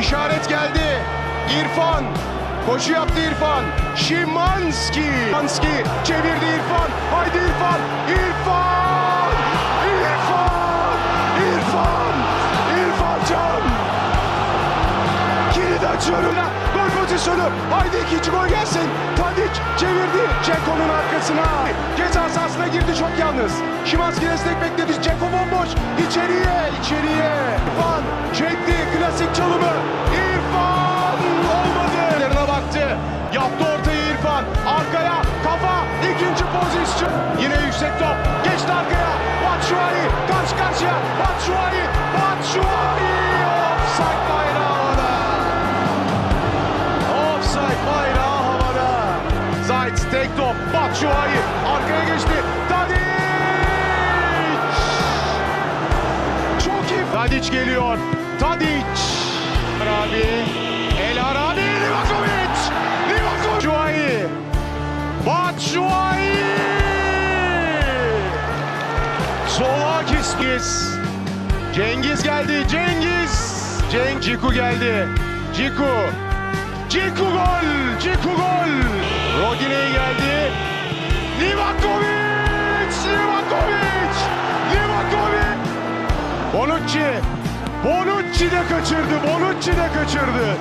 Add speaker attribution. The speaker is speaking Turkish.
Speaker 1: İşaret geldi. İrfan. Koşu yaptı İrfan. Şimanski. Şimanski çevirdi İrfan. Haydi İrfan. İrfan. İrfan. İrfan. İrfan Can. Kilidi açıyorum. Gol pozisyonu. Haydi ikinci gol gelsin. Tadic çevirdi. Ceko'nun arkasına. Ceza sahasına girdi çok yalnız. Şimanski destek bekledi. Ceko bomboş. İçeriye. içeriye. İrfan çekti. Klasik çalımı. Pozisyon. Yine yüksek top. Geçti arkaya. Batshuayi karşı karşıya. Batshuayi. Batshuayi. Offside bayrağı havada. Offside bayrağı havada. Zayt tek top. Batshuayi arkaya geçti. Tadic. Çok iyi. Tadic geliyor. Tadic. Arabi. El Arabi. Livakovic. Livakovic. Batshuayi. Batshuayi. Solakis. Cengiz geldi. Cengiz. Cenk Ciku geldi. Ciku. Ciku gol. Ciku gol. Rodinei geldi. Livakovic. Livakovic. Livakovic. Bonucci. Bonucci de kaçırdı. Bonucci de kaçırdı.